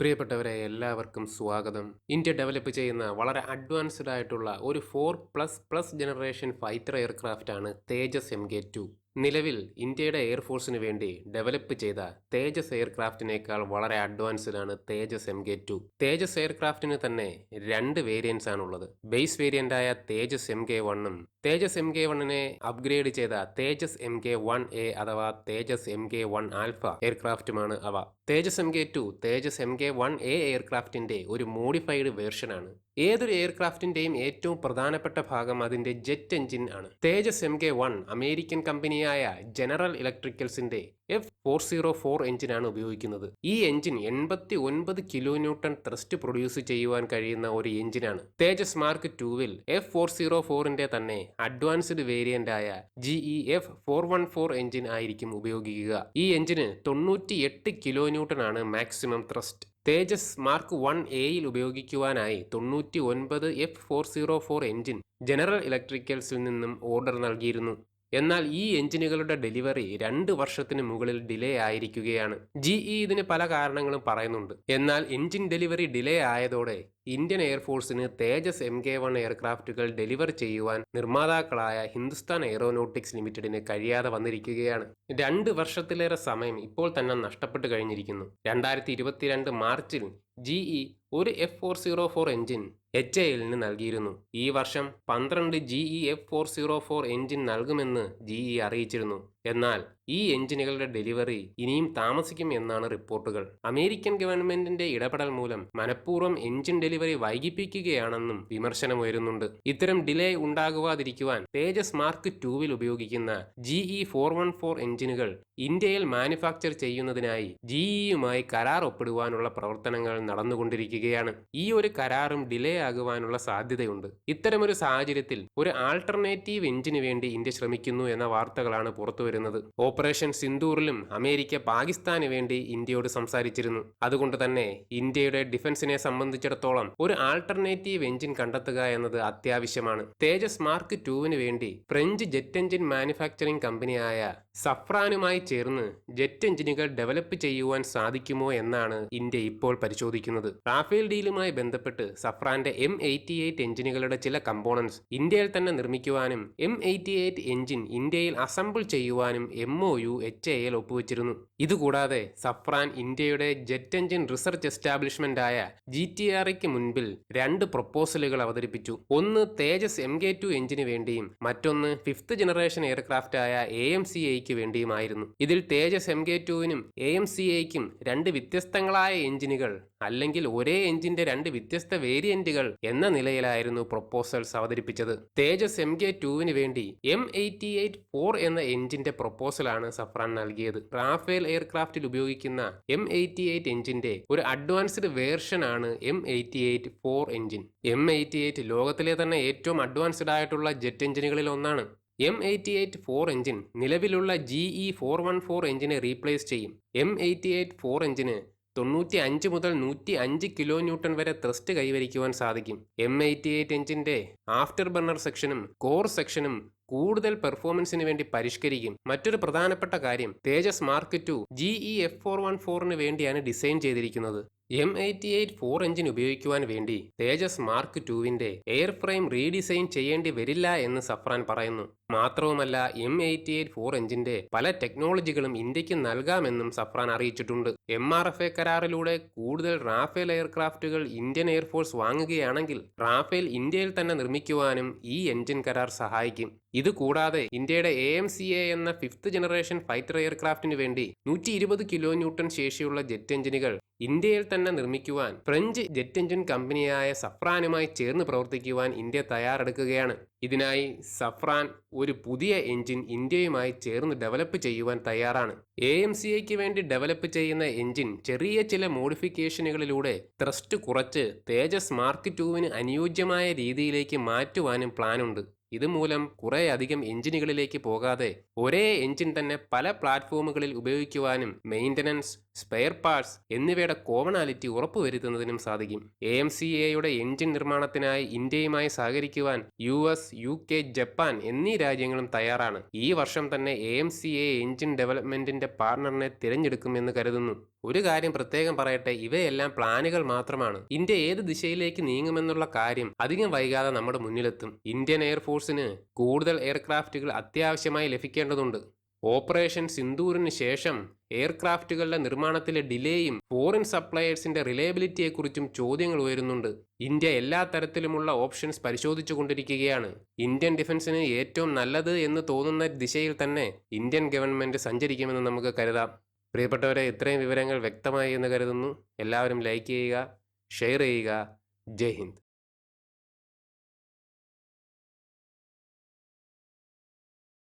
പ്രിയപ്പെട്ടവരെ എല്ലാവർക്കും സ്വാഗതം. ഇന്ത്യ ഡെവലപ്പ് ചെയ്യുന്ന വളരെ അഡ്വാൻസ്ഡ് ആയിട്ടുള്ള ഒരു four plus plus generation fighter aircraft ആണ് തേജസ് എം കെ ടു നിലവിൽ ഇന്ത്യയുടെ എയർഫോഴ്സിന് വേണ്ടി ഡെവലപ്പ് ചെയ്ത തേജസ് എയർക്രാഫ്റ്റിനേക്കാൾ വളരെ അഡ്വാൻസ്ഡാണ് Tejas M K two Tejas എയർക്രാഫ്റ്റിന് തന്നെ രണ്ട് വേരിയൻസ് ആണുള്ളത്. ബേസ് വേരിയന്റായ തേജസ് എം കെ വണ്ണും തേജസ് എം കെ വണ്ണിനെ അപ്ഗ്രേഡ് ചെയ്ത Tejas M K one A അഥവാ Tejas M K one alpha എയർക്രാഫ്റ്റുമാണ് അവ. Tejas M K two Tejas M K one A എയർക്രാഫ്റ്റിന്റെ ഒരു മോഡിഫൈഡ് വേർഷനാണ് ഏതൊരു എയർക്രാഫ്റ്റിന്റെയും ഏറ്റവും പ്രധാനപ്പെട്ട ഭാഗം അതിന്റെ ജെറ്റ് എഞ്ചിൻ ആണ്. Tejas M K one American കമ്പനിയായ ജനറൽ ഇലക്ട്രിക്കൽസിന്റെ എഫ് ഫോർ സീറോ ഫോർ എഞ്ചിനാണ് ഉപയോഗിക്കുന്നത്. ഈ എഞ്ചിൻ എൺപത്തി ഒൻപത് കിലോ ന്യൂട്ടൺ ത്രസ്റ്റ് പ്രൊഡ്യൂസ് ചെയ്യുവാൻ കഴിയുന്ന ഒരു എഞ്ചിനാണ് തേജസ് മാർക്ക് ടൂവിൽ എഫ് ഫോർ സീറോ ഫോറിന്റെ തന്നെ അഡ്വാൻസ്ഡ് വേരിയന്റ് ആയ G E F four one four engine ആയിരിക്കും ഉപയോഗിക്കുക. ഈ എഞ്ചിന് തൊണ്ണൂറ്റി എട്ട് കിലോ ന്യൂട്ടൺ ആണ് maximum thrust. Tejas mark one എയിൽ ഉപയോഗിക്കുവാനായി തൊണ്ണൂറ്റി ഒൻപത് F four zero four engine general ഇലക്ട്രിക്കൽസിൽ നിന്നും ഓർഡർ നൽകിയിരുന്നു. എന്നാൽ ഈ എഞ്ചിനുകളുടെ ഡെലിവറി രണ്ട് വർഷത്തിന് മുകളിൽ ഡിലേ ആയിരിക്കുകയാണ്. ജി ഇതിന് പല കാരണങ്ങളും പറയുന്നുണ്ട്. എന്നാൽ എഞ്ചിൻ ഡെലിവറി ഡിലേ ആയതോടെ ഇന്ത്യൻ എയർഫോഴ്സിന് തേജസ് എം കെ വൺ എയർക്രാഫ്റ്റുകൾ ഡെലിവർ ചെയ്യുവാൻ നിർമ്മാതാക്കളായ ഹിന്ദുസ്ഥാൻ എയറോനോട്ടിക്സ് ലിമിറ്റഡിന് കഴിയാതെ വന്നിരിക്കുകയാണ്. രണ്ട് വർഷത്തിലേറെ സമയം ഇപ്പോൾ തന്നെ നഷ്ടപ്പെട്ടു കഴിഞ്ഞിരിക്കുന്നു. രണ്ടായിരത്തി ഇരുപത്തിരണ്ട് മാർച്ചിൽ ജി ഇ ഒരു F four zero four engine H എല്ലിന് നൽകിയിരുന്നു. ഈ വർഷം പന്ത്രണ്ട് G E F four zero four engine നൽകുമെന്ന് ജി ഇ അറിയിച്ചിരുന്നു. എന്നാൽ ഈ എഞ്ചിനുകളുടെ ഡെലിവറി ഇനിയും താമസിക്കും എന്നാണ് റിപ്പോർട്ടുകൾ. അമേരിക്കൻ ഗവൺമെന്റിന്റെ ഇടപെടൽ മൂലം മനഃപൂർവം എഞ്ചിൻ ഡെലിവറി വൈകിപ്പിക്കുകയാണെന്നും വിമർശനമുയരുന്നുണ്ട്. ഇത്തരം ഡിലേ ഉണ്ടാകുവാതിരിക്കുവാൻ തേജസ് മാർക്ക് ടൂവിൽ ഉപയോഗിക്കുന്ന G E four one four എഞ്ചിനുകൾ ഇന്ത്യയിൽ മാനുഫാക്ചർ ചെയ്യുന്നതിനായി ജി ഇയുമായി കരാർ ഒപ്പിടുവാനുള്ള പ്രവർത്തനങ്ങൾ നടന്നുകൊണ്ടിരിക്കുകയാണ്. ഈ ഒരു കരാറും ഡിലേ ആകുവാനുള്ള സാധ്യതയുണ്ട്. ഇത്തരമൊരു സാഹചര്യത്തിൽ ഒരു ആൾട്ടർനേറ്റീവ് എഞ്ചിന് വേണ്ടി ഇന്ത്യ ശ്രമിക്കുന്നു എന്ന വാർത്തകളാണ് പുറത്തുവരുന്നത്. ഓപ്പറേഷൻ സിന്ദൂറിലും അമേരിക്ക പാകിസ്ഥാന് വേണ്ടി ഇന്ത്യയോട് സംസാരിച്ചിരുന്നു. അതുകൊണ്ട് തന്നെ ഇന്ത്യയുടെ ഡിഫൻസിനെ സംബന്ധിച്ചിടത്തോളം ഒരു ആൾട്ടർനേറ്റീവ് എഞ്ചിൻ കണ്ടെത്തുക എന്നത് അത്യാവശ്യമാണ്. തേജസ് മാർക്ക് ടുവിന് വേണ്ടി ഫ്രഞ്ച് ജെറ്റ് എഞ്ചിൻ മാനുഫാക്ചറിംഗ് കമ്പനിയായ സഫ്രാനുമായി ചേർന്ന് ജെറ്റ് എഞ്ചിനുകൾ ഡെവലപ്പ് ചെയ്യുവാൻ സാധിക്കുമോ എന്നാണ് ഇന്ത്യ ഇപ്പോൾ പരിശോധിക്കുന്നത്. റാഫേൽ ഡീലുമായി ബന്ധപ്പെട്ട് സഫ്രാന്റെ എം എയ്റ്റി എയ്റ്റ് എഞ്ചിനുകളുടെ ചില കമ്പോണൻസ് ഇന്ത്യയിൽ തന്നെ നിർമ്മിക്കുവാനും എം എയ്റ്റി എയ്റ്റ് എഞ്ചിൻ ഇന്ത്യയിൽ അസംബിൾ ചെയ്യുവാനും M O U H A L ഒപ്പുവെച്ചിരുന്നു. ഇതുകൂടാതെ സഫ്രാൻ ഇന്ത്യയുടെ ജെറ്റ് എഞ്ചിൻ റിസർച്ച് എസ്റ്റാബ്ലിഷ്മെന്റ് ആയ ജി ടി ആർക്ക് മുൻപിൽ രണ്ട് പ്രൊപ്പോസലുകൾ അവതരിപ്പിച്ചു. ഒന്ന് തേജസ് എം കെ ടു എഞ്ചിന് വേണ്ടിയും മറ്റൊന്ന് ഫിഫ്ത്ത് ജനറേഷൻ എയർക്രാഫ്റ്റ് ആയ എ എം സി എയ്ക്ക് വേണ്ടിയുമായിരുന്നു. ഇതിൽ തേജസ് എം കെ ടുവിനും എ എം സി എയ്ക്കും രണ്ട് വ്യത്യസ്തങ്ങളായ എഞ്ചിനുകൾ അല്ലെങ്കിൽ ഒരേ എഞ്ചിന്റെ രണ്ട് വ്യത്യസ്ത വേരിയന്റുകൾ എന്ന നിലയിലായിരുന്നു പ്രൊപ്പോസൽസ് അവതരിപ്പിച്ചത്. തേജസ് എം കെ ടുവിന് വേണ്ടി എം എയ്റ്റി എയ്റ്റ് ഫോർ എന്ന എഞ്ചിന്റെ പ്രൊപ്പോസലാണ് സഫ്രാൻ നൽകിയത്. റാഫേൽ എയർക്രാഫ്റ്റിൽ ഉപയോഗിക്കുന്ന എം എയ്റ്റി എയ്റ്റ് എഞ്ചിന്റെ ഒരു അഡ്വാൻസ്ഡ് വേർഷൻ ആണ് M eighty eight four engine M eighty eight ലോകത്തിലെ തന്നെ ഏറ്റവും അഡ്വാൻസ്ഡ് ആയിട്ടുള്ള ജെറ്റ് എഞ്ചിനുകളിൽ ഒന്നാണ്. M eighty eight four engine നിലവിലുള്ള G E four one four എഞ്ചിനെ replace ചെയ്യും. എം എയ്റ്റി എയ്റ്റ് ഫോർ എഞ്ചിന് തൊണ്ണൂറ്റി അഞ്ച് മുതൽ നൂറ്റി അഞ്ച് കിലോ ന്യൂട്ടൺ വരെ ത്രസ്റ്റ് കൈവരിക്കുവാൻ സാധിക്കും. എം എയ്റ്റി എയ്റ്റ് എഞ്ചിന്റെ ആഫ്റ്റർ ബർണർ സെക്ഷനും കോർ സെക്ഷനും കൂടുതൽ പെർഫോമൻസിന് വേണ്ടി പരിഷ്കരിക്കും. മറ്റൊരു പ്രധാനപ്പെട്ട കാര്യം Tejas mark two G E F four one ഫോറിന് വേണ്ടിയാണ് ഡിസൈൻ ചെയ്തിരിക്കുന്നത്. M eighty eight four engine ഉപയോഗിക്കുവാൻ വേണ്ടി തേജസ് മാർക്ക് ടുവിന്റെ എയർ ഫ്രെയിം റീഡിസൈൻ ചെയ്യേണ്ടി വരില്ല എന്ന് സഫ്രാൻ പറയുന്നു. മാത്രവുമല്ല എം എയ്റ്റി എയ്റ്റ് ഫോർ എഞ്ചിന്റെ പല ടെക്നോളജികളും ഇന്ത്യയ്ക്ക് നൽകാമെന്നും സഫ്രാൻ അറിയിച്ചിട്ടുണ്ട്. എം ആർ എഫ് എ കരാറിലൂടെ കൂടുതൽ Rafale aircraft Indian air force വാങ്ങുകയാണെങ്കിൽ റാഫേൽ ഇന്ത്യയിൽ തന്നെ നിർമ്മിക്കുവാനും ഈ എഞ്ചിൻ കരാർ സഹായിക്കും. ഇത് കൂടാതെ ഇന്ത്യയുടെ എ എം സി എ എന്ന ഫിഫ്ത്ത് ജനറേഷൻ ഫൈറ്റർ എയർക്രാഫ്റ്റിന് വേണ്ടി നൂറ്റി ഇരുപത് കിലോ ന്യൂട്ടൺ ശേഷിയുള്ള ജെറ്റ് എഞ്ചിനുകൾ ഇന്ത്യയിൽ തന്നെ നിർമ്മിക്കുവാൻ ഫ്രഞ്ച് ജെറ്റ് എഞ്ചിൻ കമ്പനിയായ സഫ്രാനുമായി ചേർന്ന് പ്രവർത്തിക്കുവാൻ ഇന്ത്യ തയ്യാറെടുക്കുകയാണ്. ഇതിനായി സഫ്രാൻ ഒരു പുതിയ എഞ്ചിൻ ഇന്ത്യയുമായി ചേർന്ന് ഡെവലപ്പ് ചെയ്യുവാൻ തയ്യാറാണ്. എ എം സി ഐക്ക് വേണ്ടി ഡെവലപ്പ് ചെയ്യുന്ന എഞ്ചിൻ ചെറിയ ചില മോഡിഫിക്കേഷനുകളിലൂടെ ത്രസ്റ്റ് കുറച്ച് തേജസ് മാർക്ക് ടുവിന് അനുയോജ്യമായ രീതിയിലേക്ക് മാറ്റുവാനും പ്ലാനുണ്ട്. ഇതുമൂലം കുറേയധികം എഞ്ചിനുകളിലേക്ക് പോകാതെ ഒരേ എഞ്ചിൻ തന്നെ പല പ്ലാറ്റ്ഫോമുകളിൽ ഉപയോഗിക്കുവാനും മെയിന്റനൻസ് സ്പെയർ പാർട്സ് എന്നിവയുടെ കോമണാലിറ്റി ഉറപ്പുവരുത്തുന്നതിനും സാധിക്കും. എ എം സി എയുടെ എഞ്ചിൻ നിർമ്മാണത്തിനായി ഇന്ത്യയുമായി സഹകരിക്കുവാൻ U S U K Japan എന്നീ രാജ്യങ്ങളും തയ്യാറാണ്. ഈ വർഷം തന്നെ A M C A engine ഡെവലപ്മെന്റിന്റെ പാർട്ണറിനെ തിരഞ്ഞെടുക്കുമെന്ന് കരുതുന്നു. ഒരു കാര്യം പ്രത്യേകം പറയട്ടെ ഇവയെല്ലാം പ്ലാനുകൾ മാത്രമാണ്. ഇന്ത്യ ഏത് ദിശയിലേക്ക് നീങ്ങുമെന്നുള്ള കാര്യം അധികം വൈകാതെ നമ്മുടെ മുന്നിലെത്തും. ഇന്ത്യൻ എയർഫോഴ്സിന് കൂടുതൽ എയർക്രാഫ്റ്റുകൾ അത്യാവശ്യമായി ലഭിക്കേണ്ടതുണ്ട്. ഓപ്പറേഷൻ സിന്ദൂറിന് ശേഷം എയർക്രാഫ്റ്റുകളുടെ നിർമ്മാണത്തിലെ ഡിലേയും ഫോറിൻ സപ്ലയേഴ്സിന്റെ റിലയബിലിറ്റിയെക്കുറിച്ചും ചോദ്യങ്ങൾ ഉയരുന്നുണ്ട്. ഇന്ത്യ എല്ലാ തരത്തിലുമുള്ള ഓപ്ഷൻസ് പരിശോധിച്ചുകൊണ്ടിരിക്കുകയാണ്. ഇന്ത്യൻ ഡിഫൻസിന് ഏറ്റവും നല്ലത് എന്ന് തോന്നുന്ന ദിശയിൽ തന്നെ ഇന്ത്യൻ ഗവൺമെന്റ് സഞ്ചരിക്കുമെന്ന് നമുക്ക് കരുതാം. പ്രിയപ്പെട്ടവരെ ഇത്രയും വിവരങ്ങൾ വ്യക്തമായി എന്ന് കരുതുന്നു. എല്ലാവരും ലൈക്ക് ചെയ്യുക ഷെയർ ചെയ്യുക. ജയ് ഹിന്ദ്.